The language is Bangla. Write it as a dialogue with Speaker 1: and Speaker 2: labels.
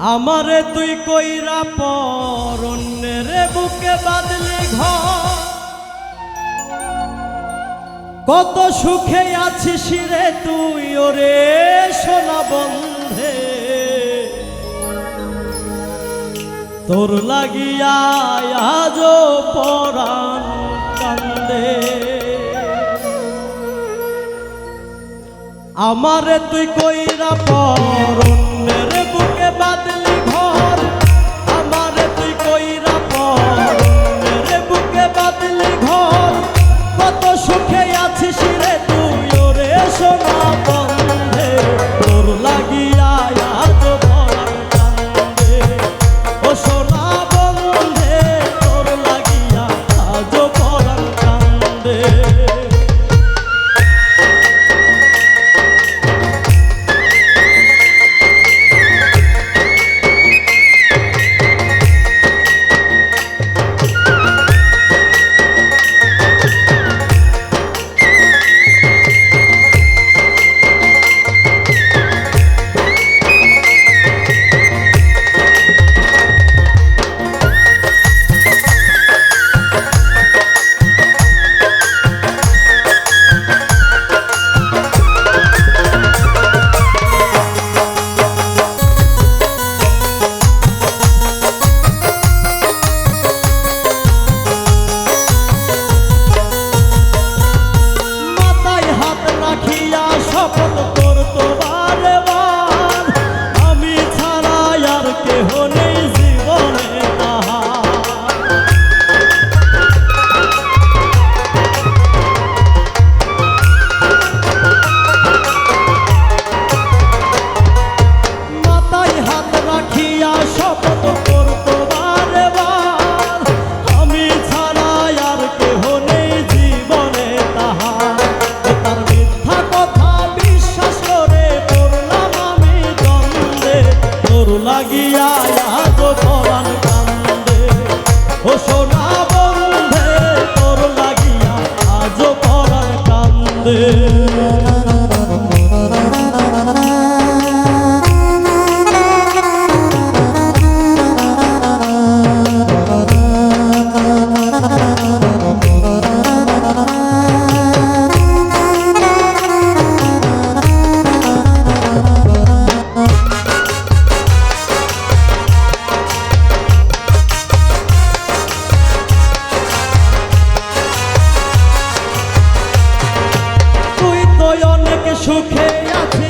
Speaker 1: আমারে তুই কইরা পর, অন্যের বুকে বাদলি ঘর। কত সুখে আছিস রে তুই, ওরে সোনা বন্ধে। তোর লাগিয়া পরান পরাণ কান্দে। আমারে তুই কইরা পর kaldı সুখে আছে।